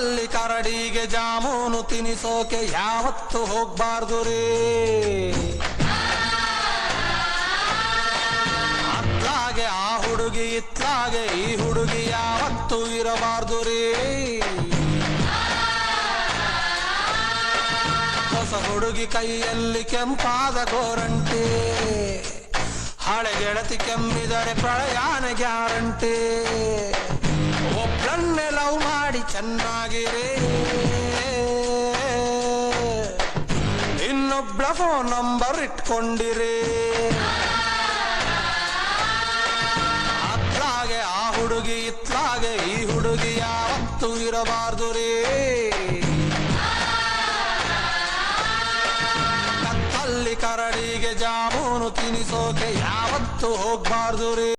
ಕತ್ತಲ್ಲಿ ಕರಡಿಗೆ ಜಾಮೂನು ತಿನಿಸೋಕೆ ಯಾವತ್ತು ಹೋಗ್ಬಾರ್ದು ರೀ. ಅತ್ಲಾಗೆ ಆ ಹುಡುಗಿ, ಇತ್ಲಾಗೆ ಈ ಹುಡುಗಿ ಯಾವತ್ತು ಇರಬಾರ್ದು ರೀ. ಹೊಸ ಹುಡುಗಿ ಕೈಯಲ್ಲಿ ಕೆಂಪಾದ ಗೋರಂಟಿ, ಹಳೆ ಗೆಳತಿ ಕೆಮ್ಮಿದರೆ ಪ್ರಯಾಣ ಗ್ಯಾರಂಟಿ. ಒಬ್ಬಳನ್ನೇ ಲವ್ ಮಾಡಿ ಚೆನ್ನಾಗಿರಿ. ಇನ್ನೊಬ್ಳ ಫೋನ್ ನಂಬರ್ ಇಟ್ಕೊಂಡಿರಿ. ಅತ್ಲಾಗೆ ಆ ಹುಡುಗಿ, ಇತ್ಲಾಗೆ ಈ ಹುಡುಗಿ ಯಾವತ್ತೂ ಇರಬಾರ್ದು ರೀ. ಕತ್ತಲ್ಲಿ ಕರಡಿಗೆ ಜಾಮೂನು ತಿನಿಸೋಕೆ ಯಾವತ್ತೂ ಹೋಗ್ಬಾರ್ದು ರೀ.